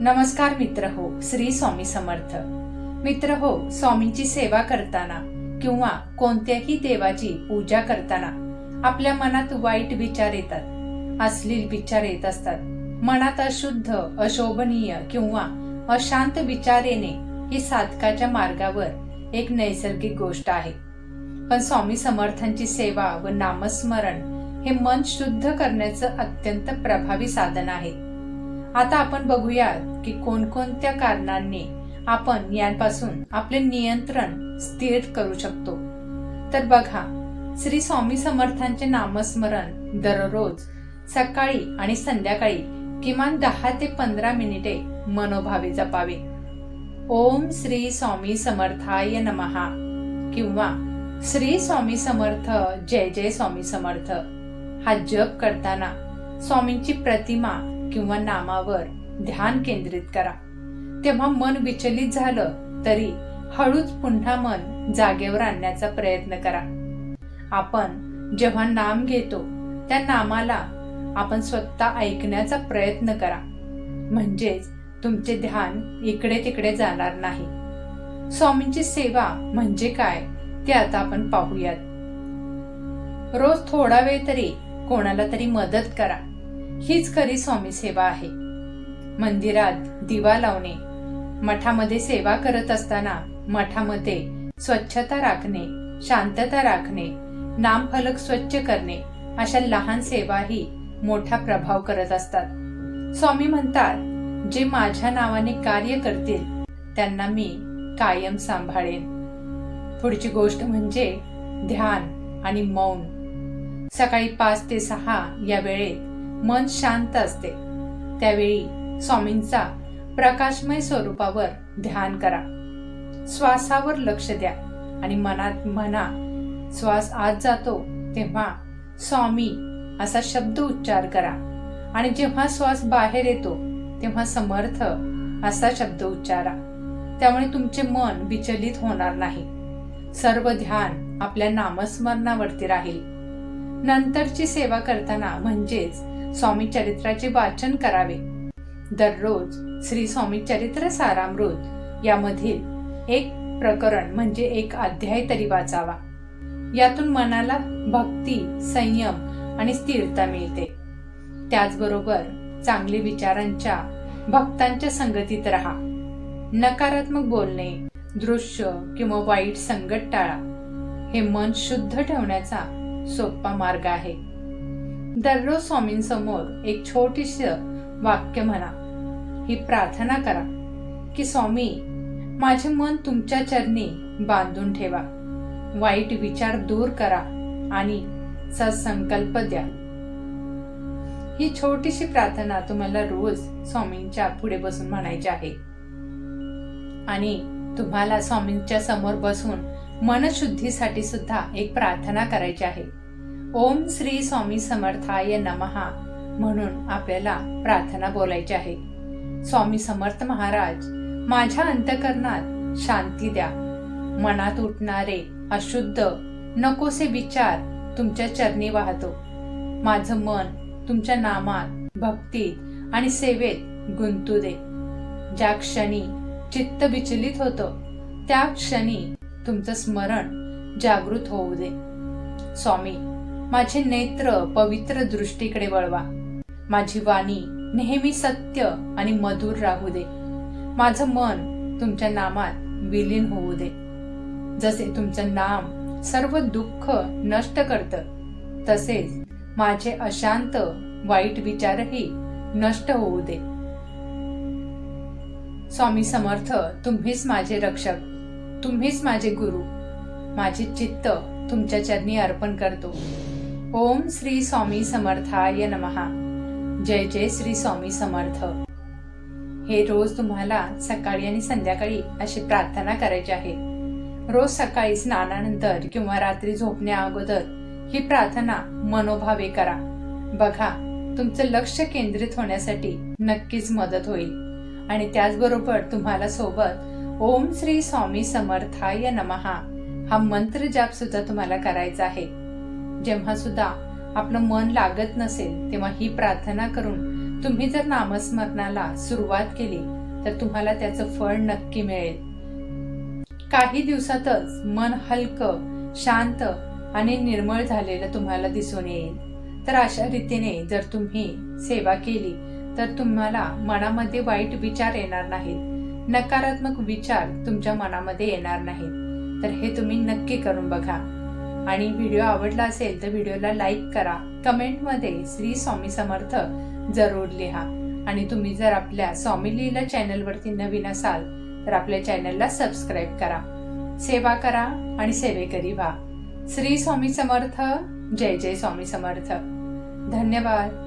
नमस्कार मित्र हो श्री स्वामी समर्थ. मित्र हो स्वामींची सेवा करताना किंवा कोणत्याही देवाची पूजा करताना आपल्या मनात वाईट विचार येतात अश्लील विचार येत असतात. मनात अशुद्ध अशोभनीय किंवा अशांत विचार येणे ही साधकाच्या मार्गावर एक नैसर्गिक गोष्ट आहे. पण स्वामी समर्थांची सेवा व नामस्मरण हे मन शुद्ध करण्याचं अत्यंत प्रभावी साधन आहे. आता आपण बघूयात की कोणकोणत्या कारणांनी आपण यांपासून आपले नियंत्रण स्थिर करू शकतो. तर बघा श्री स्वामी समर्थांचे नामस्मरण दररोज सकाळी आणि संध्याकाळी किमान दहा ते पंधरा मिनिटे मनोभावे जपावे. ओम श्री स्वामी समर्थाय नमहा किंवा श्री स्वामी समर्थ जय जय स्वामी समर्थ हा जप करताना स्वामींची प्रतिमा किंवा नामावर ध्यान केंद्रित करा. तेव्हा मन विचलित झालं तरी हळूच पुन्हा मन जागेवर आणण्याचा प्रयत्न करा. आपण जेव्हा नाम घेतो त्या नामाला आपण स्वतः ऐकण्याचा प्रयत्न करा. म्हणजेच तुमचे ध्यान इकडे तिकडे जाणार नाही. स्वामींची सेवा म्हणजे काय ते आता आपण पाहूयात. रोज थोडा वेळ तरी कोणाला तरी मदत करा. हीच खरी स्वामी सेवा आहे. मंदिरात दिवा लावणे मठामध्ये सेवा करत असताना मठामध्ये स्वच्छता राखणे शांतता राखणे नामफलक स्वच्छ करणे अशा लहान सेवाही मोठा प्रभाव करत असतात. स्वामी म्हणतात जे माझ्या नावाने कार्य करतील त्यांना मी कायम सांभाळेन. पुढची गोष्ट म्हणजे ध्यान आणि मौन. सकाळी पाच ते सहा या वेळेत मन शांत असते. त्यावेळी स्वामींचा प्रकाशमय स्वरूपावर ध्यान करा. श्वासावर लक्ष द्या आणि मनात म्हणा श्वास आत जातो तेव्हा स्वामी असा शब्द उच्चार करा. आणि जेव्हा श्वास बाहेर येतो तेव्हा समर्थ असा शब्द उच्चारा. त्यामुळे तुमचे मन विचलित होणार नाही. सर्व ध्यान आपल्या नामस्मरणावरती राहील. नंतरची सेवा करताना म्हणजेच स्वामी चरित्राचे वाचन करावे. दररोज श्री स्वामी चरित्र सारामृत. यामधील एक प्रकरण म्हणजे एक अध्याय तरी वाचावा. यातून मनाला भक्ती संयम आणि स्थिरता मिळते. त्याचबरोबर चांगले विचारांच्या भक्तांच्या संगतीत राहा. नकारात्मक बोलणे दृश्य किंवा वाईट संगत टाळा. हे मन शुद्ध ठेवण्याचा सोपा मार्ग आहे. दररोज स्वामींसमोर एक छोटीस वाक्य म्हणा. ही प्रार्थना करा की स्वामी माझे मन तुमच्या चरणी बांधून ठेवा. वाईट विचार दूर करा आणि सत्संकल्प द्या. ही छोटीशी प्रार्थना तुम्हाला रोज स्वामींच्या पुढे बसून म्हणायची आहे. आणि तुम्हाला स्वामींच्या समोर बसून मनशुद्धीसाठी सुद्धा एक प्रार्थना करायची आहे. ओम श्री स्वामी समर्थाय नमहा म्हणून आपल्याला प्रार्थना बोलायची आहे. स्वामी समर्थ महाराज माझ्या अंतकरणात शांती द्या. मनात उठणारे अशुद्ध नकोसे विचार तुमच्या चरणी वाहतो. माझं मन तुमच्या नामात भक्तीत आणि सेवेत गुंतू दे. ज्या क्षणी चित्त विचलित होतं त्या क्षणी तुमचं स्मरण जागृत होऊ दे. स्वामी माझे नेत्र पवित्र दृष्टीकडे वळवा. माझी वाणी नेहमी सत्य आणि मधुर राहू दे. माझं मन तुमच्या नामात विलीन होऊ दे. जसे तुमचं नाम सर्व दुःख नष्ट करतं तसेच माझे अशांत वाईट विचारही नष्ट होऊ दे. स्वामी समर्थ तुम्हीच माझे रक्षक तुम्हीच माझे गुरु. माझे चित्त तुमच्या चरणी अर्पण करतो. ओम श्री स्वामी समर्थाय नमहा जय जय श्री स्वामी समर्थ. हे रोज तुम्हाला सकाळी आणि संध्याकाळी अशी प्रार्थना करायची आहे. रोज सकाळी स्नानानंतर किंवा रात्री झोपण्या अगोदर ही प्रार्थना मनोभावे करा. बघा तुमचं लक्ष केंद्रित होण्यासाठी नक्कीच मदत होईल. आणि त्याचबरोबर तुम्हाला सोबत ओम श्री स्वामी समर्थाय नमहा हा मंत्र जाप सुद्धा तुम्हाला करायचा आहे. जेव्हा सुद्धा आपलं मन लागत नसेल तेव्हा ही प्रार्थना करून तुम्ही जर नामस्मरणाला सुरुवात केली तर तुम्हाला त्याचं फळ नक्की मिळेल. काही दिवसातच मन हलकं शांत आणि निर्मळ झालेलं तुम्हाला दिसून येईल. तर अशा रीतीने जर तुम्ही सेवा केली तर तुम्हाला मनामध्ये वाईट विचार येणार नाहीत. नकारात्मक विचार तुमच्या मनामध्ये येणार नाहीत. तर हे तुम्ही नक्की करून बघा. आणि व्हिडिओ आवडला असेल तर व्हिडिओला लाईक करा. कमेंटमध्ये श्री स्वामी समर्थ जरूर लिहा. आणि तुम्ही जर आपल्या स्वामी लीला चॅनलवरती नवीन असाल तर आपल्या चॅनलला सबस्क्राईब करा. सेवा करा आणि सेवेकरी व्हा. श्री स्वामी समर्थ. जय जय स्वामी समर्थ. धन्यवाद.